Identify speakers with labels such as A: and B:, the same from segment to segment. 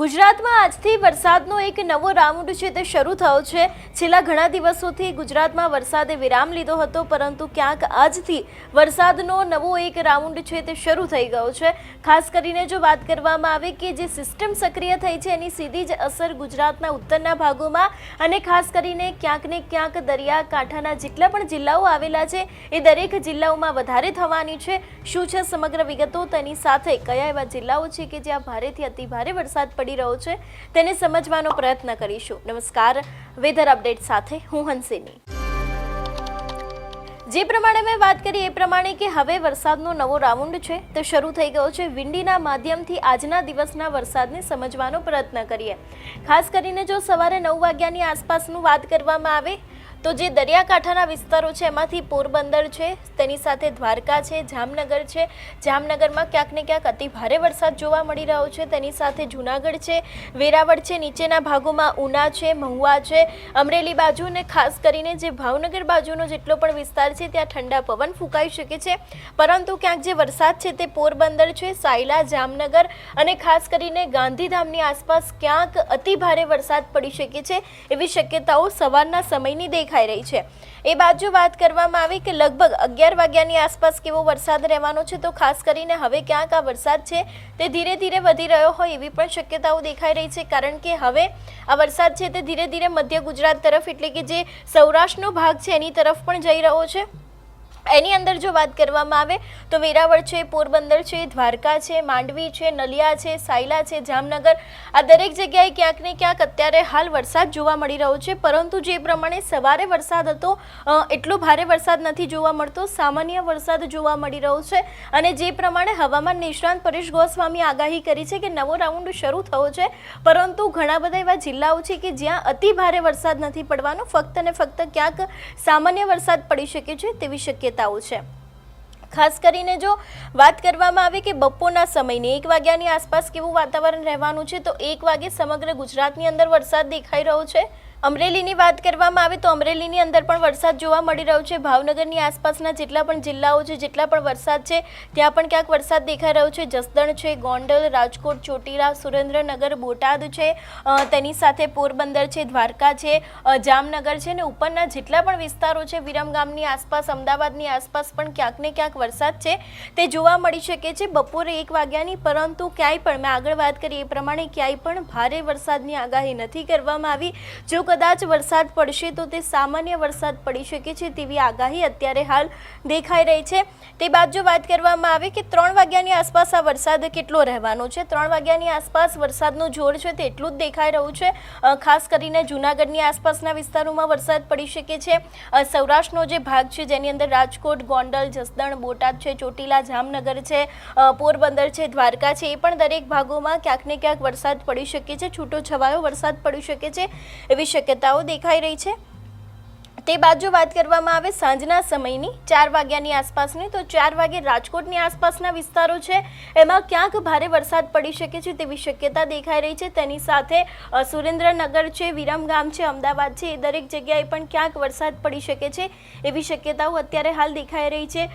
A: ગુજરાતમાં આજથી વરસાદનો એક નવો રાઉન્ડ છે તે શરૂ થયો છે. છેલ્લા ઘણા દિવસોથી ગુજરાતમાં વરસાદે વિરામ લીધો હતો, પરંતુ ક્યાંક આજથી વરસાદનો નવો એક રાઉન્ડ છે તે શરૂ થઈ ગયો છે. ખાસ કરીને જો વાત કરવામાં આવે કે જે સિસ્ટમ સક્રિય થઈ છે, એની સીધી જ અસર ગુજરાતના ઉત્તરના ભાગોમાં અને ખાસ કરીને ક્યાંક ને ક્યાંક દરિયાકાંઠાના જેટલા પણ જિલ્લાઓ આવેલા છે, એ દરેક જિલ્લાઓમાં વધારે થવાની છે. શું છે સમગ્ર વિગતો? તેની સાથે કયા એવા જિલ્લાઓ છે કે જ્યાં ભારેથી અતિ ભારે વરસાદ પડી રહ્યો છે, તેને સમજવાનો પ્રયત્ન કરીશું. નમસ્કાર, વેધર અપડેટ સાથે હું હંસિની. જે પ્રમાણે મેં વાત કરી એ પ્રમાણે કે હવે વરસાદનો નવો રાઉન્ડ છે, તે શરૂ થઈ ગયો છે વિંડીના માધ્યમથી આજના દિવસના વરસાદને સમજવાનો પ્રયત્ન કરીએ. ખાસ કરીને જો સવારે નવ વાગ્યાની આસપાસનું વાત કરવામાં આવે તો જે દરિયાકાંઠાના વિસ્તારો છે, એમાંથી પોરબંદર છે, તેની સાથે દ્વારકા છે, જામનગર છે. જામનગરમાં ક્યાંક ને ક્યાંક અતિ ભારે વરસાદ જોવા મળી રહ્યો છે. તેની સાથે જૂનાગઢ છે, વેરાવળ છે, નીચેના ભાગોમાં ઉના છે, મહુવા છે. અમરેલી બાજુ અને ખાસ કરીને જે ભાવનગર બાજુનો જેટલો પણ વિસ્તાર છે, ત્યાં ઠંડા પવન ફૂંકાઈ શકે છે. પરંતુ ક્યાંક જે વરસાદ છે, તે પોરબંદર છે, સાયલા, જામનગર અને ખાસ કરીને ગાંધીધામની આસપાસ ક્યાંક અતિ ભારે વરસાદ પડી શકે છે. એવી શક્યતાઓ સવારના સમયની દેખાઈ રહી છે. એ બાજુ વાત કરવામાં આવી કે લગભગ અગિયાર વાગ્યાની આસપાસ કેવો વરસાદ રહેવાનો છે, તો ખાસ કરીને હવે ક્યાંક આ વરસાદ છે તે ધીરે ધીરે વધી રહ્યો હોય એવી પણ શક્યતાઓ દેખાઈ રહી છે, કારણ કે હવે આ વરસાદ છે તે ધીરે ધીરે મધ્ય ગુજરાત તરફ એટલે કે જે સૌરાષ્ટ્રનો ભાગ છે એની તરફ પણ જઈ રહ્યો છે. એની અંદર જો વાત કરવામાં આવે તો વેરાવળ છે, પોરબંદર છે, દ્વારકા છે, માંડવી છે, નલિયા છે, સાયલા છે, જામનગર. આ દરેક જગ્યાએ ક્યાંક ને ક્યાંક અત્યારે હાલ વરસાદ જોવા મળી રહ્યો છે. પરંતુ જે પ્રમાણે સવારે વરસાદ હતો એટલો ભારે વરસાદ નથી જોવા મળતો. સામાન્ય વરસાદ જોવા મળી રહ્યો છે. અને જે પ્રમાણે હવામાન નિષ્ણાંત પરેશ ગોસ્વામી આગાહી કરી છે કે નવો રાઉન્ડ શરૂ થયો છે. પરંતુ ઘણા બધા એવા જિલ્લાઓ છે કે જ્યાં અતિ ભારે વરસાદ નથી પડવાનો. ફક્ત ને ફક્ત ક્યાંક સામાન્ય વરસાદ પડી શકે છે તેવી શક્યતાઓ છે. ખાસ કરીને જો વાત કરવામાં આવે કે બપોરના સમયની એક વાગ્યાની આસપાસ કેવું વાતાવરણ રહેવાનું છે, તો એક વાગે સમગ્ર ગુજરાતની અંદર વરસાદ દેખાઈ રહ્યો છે. અમરેલીની વાત કરવામાં આવે તો અમરેલીની અંદર પણ વરસાદ જોવા મળી રહ્યો છે. ભાવનગરની આસપાસના જેટલા પણ જિલ્લાઓ છે, જેટલા પણ વરસાદ છે, ત્યાં પણ ક્યાંક વરસાદ દેખાઈ રહ્યો છે. જસદણ છે, ગોંડલ, રાજકોટ, ચોટીલા, સુરેન્દ્રનગર, બોટાદ છે તેની સાથે પોરબંદર છે, દ્વારકા છે જામનગર છે ને ઉપરના જેટલા પણ વિસ્તારો છે વિરમગામની આસપાસ, અમદાવાદની આસપાસ પણ ક્યાંક ને ક્યાંક વરસાદ છે. તે જોવા મળી શકે છે. બપોરે એક વાગ્યાની પરંતુ ક્યાંય પણ, મેં આગળ વાત કરી એ પ્રમાણે ક્યાંય પણ ભારે વરસાદની આગાહી નથી કરવામાં આવી. જો કદાચ વરસાદ પડશે તો તે સામાન્ય વરસાદ પડી શકે છે તેવી આગાહી અત્યારે હાલ દેખાઈ રહી છે. તે બાદ જો વાત કરવામાં આવે કે ત્રણ વાગ્યાની આસપાસ આ વરસાદ કેટલો રહેવાનો છે? ત્રણ વાગ્યાની આસપાસ વરસાદનું જોર છે તે એટલું જ દેખાઈ રહ્યું છે. ખાસ કરીને જૂનાગઢની આસપાસના વિસ્તારોમાં વરસાદ પડી શકે છે. સૌરાષ્ટ્રનો જે ભાગ છે જેની અંદર રાજકોટ, ગોંડલ, જસદણ, બોટાદ છે, ચોટીલા, જામનગર છે પોરબંદર છે, દ્વારકા છે, એ પણ દરેક ભાગોમાં ક્યાંક ને ક્યાંક વરસાદ પડી શકે છે. છૂટો છવાયો વરસાદ પડી શકે છે. એવી શક્યતાઓ દેખાઈ રહી છે? તે બાજુ વાત કરવામાં આવે સાંજના સમયની, ચાર વાગ્યાની આસપાસની. તો ચાર વાગે રાજકોટની આસપાસના વિસ્તારો છે. એમાં ક્યાંક ભારે વરસાદ પડી શકે છે તેવી શક્યતા દેખાઈ રહી છે. તેની સાથે સુરેન્દ્રનગર છે વિરમગામ છે, અમદાવાદ છે, એ દરેક જગ્યાએ પણ ક્યાંક વરસાદ પડી શકે છે એવી શક્યતાઓ અત્યારે હાલ દેખાઈ રહી છે.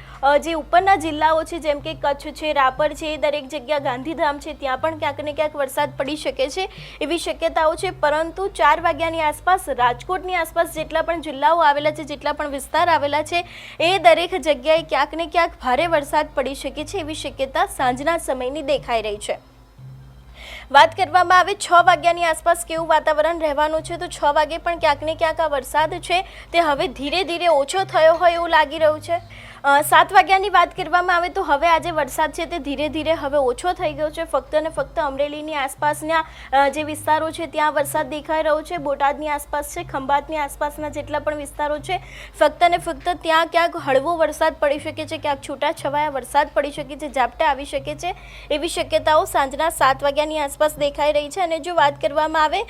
A: જે ઉપરના જિલ્લાઓ છે, જેમ કે કચ્છ છે, રાપર છે, એ દરેક જગ્યા ગાંધીધામ છે, ત્યાં પણ ક્યાંક ને ક્યાંક વરસાદ પડી શકે છે એવી શક્યતાઓ છે. પરંતુ ચાર વાગ્યાની આસપાસ, રાજકોટની આસપાસ જેટલા પણ જિલ્લાઓ આવેલા છે, જેટલા પણ વિસ્તાર આવેલા છે, એ દરેક જગ્યાએ ક્યાંક ને ક્યાંક ભારે વરસાદ પડી શકે છે એવી શક્યતા સાંજના સમયની દેખાઈ રહી છે. વાત કરવામાં આવે, છ વાગ્યાની આસપાસ કેવું વાતાવરણ રહેવાનું છે? તો છ વાગે પણ ક્યાંક ને ક્યાંક આ વરસાદ છે, તે હવે ધીરે ધીરે ઓછો થયો હોય એવું લાગી રહ્યું છે. સાત વાગ્યાની વાત કરવામાં આવે તો હવે આજે વરસાદ છે તે ધીરે ધીરે હવે ઓછો થઈ ગયો છે. ફક્ત ને ફક્ત અમરેલીની આસપાસના જે વિસ્તારો છે ત્યાં વરસાદ દેખાઈ રહ્યો છે. બોટાદની આસપાસ છે, ખંભાતની આસપાસના જેટલા પણ વિસ્તારો છે, ફક્ત ને ફક્ત ત્યાં ક્યાંક હળવો વરસાદ પડી શકે છે, ક્યાંક છૂટા છવાયા વરસાદ પડી શકે છે, ઝાપટા આવી શકે છે. એવી શક્યતાઓ સાંજના સાત વાગ્યાની આસપાસ દેખાઈ રહી છે. અને જો વાત કરવામાં આવે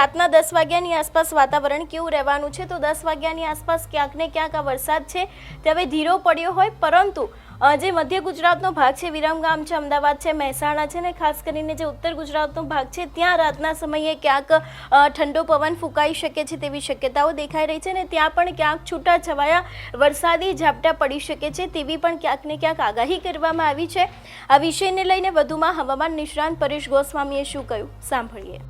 A: રાતના દસ વાગ્યાની આસપાસ વાતાવરણ કેવું રહેવાનું છે, તો દસ વાગ્યાની આસપાસ ક્યાંક ને ક્યાંક આ વરસાદ છે. તે હવે ધીરો પડ્યો હોય, પરંતુ જે મધ્ય ગુજરાતનો ભાગ છે વિરમગામ છે, અમદાવાદ છે, મહેસાણા છે ને ખાસ કરીને જે ઉત્તર ગુજરાતનો ભાગ છે, ત્યાં રાતના સમયે ક્યાંક ઠંડો પવન ફૂંકાઈ શકે છે તેવી શક્યતાઓ દેખાઈ રહી છે ને ત્યાં પણ ક્યાંક છૂટા છવાયા વરસાદી ઝાપટા પડી શકે છે તેવી પણ ક્યાંક ને ક્યાંક આગાહી કરવામાં આવી છે. આ વિષયને લઈને વધુમાં હવામાન નિષ્ણાંત પરેશ ગોસ્વામીએ શું કહ્યું? સાંભળીએ.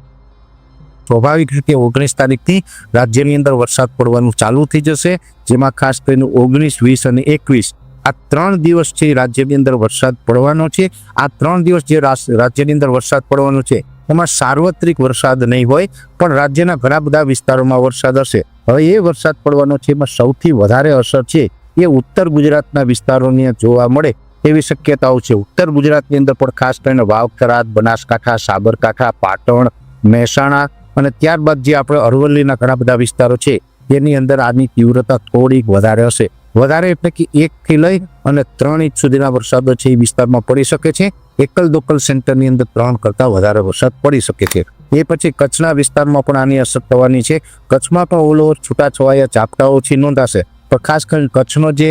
B: સ્વાભાવિક રીતે ઓગણીસ તારીખથી રાજ્યની અંદર વરસાદ પડવાનું ચાલુ થઈ જશે, જેમાં ખાસ કરીને ઓગણીસ, વીસ અને એકવીસ. આ ત્રણ દિવસ છે રાજ્યની અંદર વરસાદ પડવાનો છે. આ ત્રણ દિવસ જે રાજ્યની અંદર વરસાદ પડવાનો છે, એમાં સાર્વત્રિક વરસાદ નહીં હોય, પણ રાજ્યના ઘણા બધા વિસ્તારોમાં વરસાદ હશે. હવે એ વરસાદ પડવાનો છે, એમાં સૌથી વધારે અસર છે એ ઉત્તર ગુજરાતના વિસ્તારોની જોવા મળે એવી શક્યતાઓ છે. ઉત્તર ગુજરાતની અંદર પણ ખાસ કરીને વાવ થરાદ બનાસકાંઠા, સાબરકાંઠા, પાટણ, મહેસાણા અને ત્યારબાદ જે આપણે અરવલ્લીના ઘણા બધા વિસ્તારો છે એની અંદર આની તીવ્રતા થોડીક વધારે હશે. વધારે એટલે કે એકથી લઈ અને ત્રણ ઇંચ સુધીના વરસાદો છે એ વિસ્તારમાં પડી શકે છે. એકલ દોકલ સેન્ટરની અંદર ત્રણ કરતાં વધારે વરસાદ પડી શકે છે. એ પછી કચ્છના વિસ્તારમાં પણ આની અસર થવાની છે. કચ્છમાં પણ ઓલો છૂટાછવાયા ઝાપટાઓ ઓછી નોંધાશે. પણ ખાસ કરીને કચ્છનો જે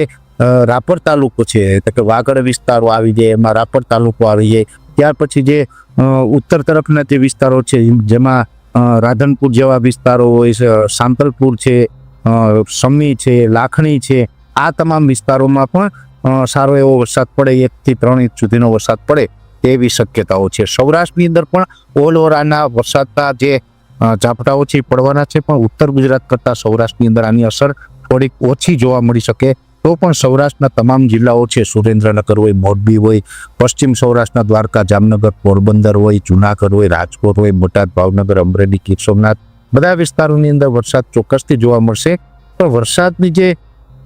B: રાપર તાલુકો છે, એટલે કે વાગડ વિસ્તારો આવી જાય, એમાં રાપર તાલુકો આવી જાય. ત્યાર પછી જે ઉત્તર તરફના જે વિસ્તારો છે, જેમાં રાધનપુર જેવા વિસ્તારો હોય છે, સાંતલપુર છે સમી છે, લાખણી છે, આ તમામ વિસ્તારોમાં પણ સારો એવો વરસાદ પડે એકથી ત્રણ ઇંચ સુધીનો વરસાદ પડે તેવી શક્યતાઓ છે. સૌરાષ્ટ્રની અંદર પણ ઓલ ઓવર વરસાદના જે ઝાપટાઓ છે પડવાના છે, પણ ઉત્તર ગુજરાત કરતાં સૌરાષ્ટ્રની અંદર આની અસર થોડીક ઓછી જોવા મળી શકે તો પણ સૌરાષ્ટ્રના તમામ જિલ્લાઓ છે. સુરેન્દ્રનગર હોય, મોરબી હોય, પશ્ચિમ સૌરાષ્ટ્રના દ્વારકા, જામનગર, પોરબંદર હોય, જુનાગઢ હોય, રાજકોટ હોય, બોટાદ, ભાવનગર, અમરેલી, ગીર સોમનાથ, બધા વિસ્તારોની અંદર વરસાદ ચોક્કસથી જોવા મળશે. પણ વરસાદની જે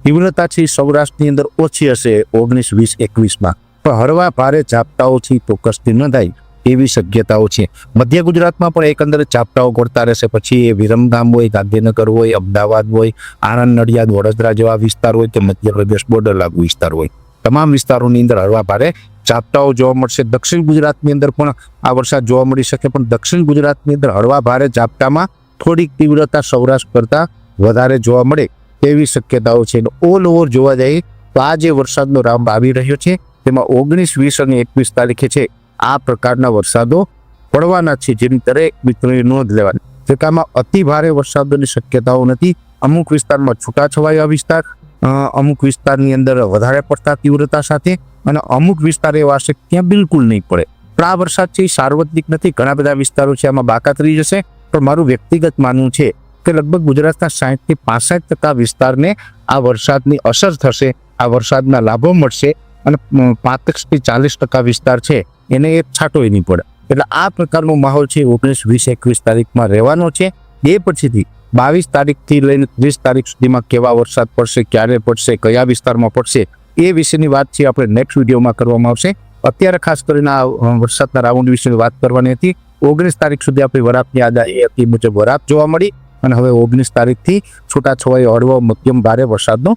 B: તીવ્રતા છે સૌરાષ્ટ્રની અંદર ઓછી હશે ઓગણીસ વીસ એકવીસમાં. પણ હળવા ભારે ઝાપટાઓથી ચોક્કસથી ન થાય એવી શક્યતાઓ છે. મધ્ય ગુજરાતમાં પણ એકંદરે ચાપટાઓ પડતા રહેશે. પછી એ વિરમગામ હોય, ગાંધીનગર હોય, અમદાવાદ હોય, આણંદ, નડિયાદ, વડોદરા જેવા વિસ્તાર હોય કે મધ્યપ્રદેશ બોર્ડર લાગુ વિસ્તાર હોય. તમામ વિસ્તારોની અંદર હળવા ભારે ઝાપટાઓ જોવા મળશે. દક્ષિણ ગુજરાતની અંદર પણ આ વરસાદ જોવા મળી શકે, પણ દક્ષિણ ગુજરાતની અંદર હળવા ભારે ઝાપટામાં થોડીક તીવ્રતા સૌરાષ્ટ્ર કરતાં વધારે જોવા મળે તેવી શક્યતાઓ છે. ઓલ ઓવર જોવા જઈએ તો આ જે વરસાદનો રાઉન્ડ આવી રહ્યો છે, તેમાં ઓગણીસ, વીસ અને એકવીસ તારીખે છે. આ પ્રકારના વરસાદો પડવાના છે, જેની દરેક મિત્રોએ નોંધ લેવાની. જે કે આમાં અતિ ભારે વરસાદોની શક્યતાઓ નથી. અમુક વિસ્તારમાં છૂટાછવાયા વિસ્તાર અમુક વિસ્તારની અંદર વધારે પડતા તીવ્રતા સાથે અને અમુક વિસ્તાર એવા હશે ત્યાં બિલકુલ નહીં પડે. પણ આ વરસાદ છે એ સાર્વત્રિક નથી. ઘણા બધા વિસ્તારો છે આમાં બાકાત રહી જશે. પણ મારું વ્યક્તિગત માનવું છે કે લગભગ ગુજરાતના સાહીઠથી પાસઠ ટકા વિસ્તારને આ વરસાદની અસર થશે, આ વરસાદના લાભો મળશે અને પાંત્રીસથી ચાલીસ ટકા વિસ્તાર છે. એને એક છાંટોય નહીં પડે. એટલે આ પ્રકારનો માહોલ છે, ઓગણીસ, વીસ, એકવીસ તારીખમાં રહેવાનો છે. એ પછીથી બાવીસ તારીખથી લઈને ત્રીસ તારીખ સુધીમાં કેવા વરસાદ પડશે, ક્યારે પડશે, કયા વિસ્તારમાં પડશે, એ વિશેની વાત છે, આપણે નેક્સ્ટ વિડીયોમાં કરવામાં આવશે. અત્યારે ખાસ કરીને આ વરસાદના રાઉન્ડ વિશે વાત કરવાની હતી. ઓગણીસ તારીખ સુધી આપણી વરાપની એ હતી મુજબ વરાપ જોવા મળી. અને હવે ઓગણીસ તારીખથી છૂટાછવાઈ હળવો, મધ્યમ, ભારે વરસાદનો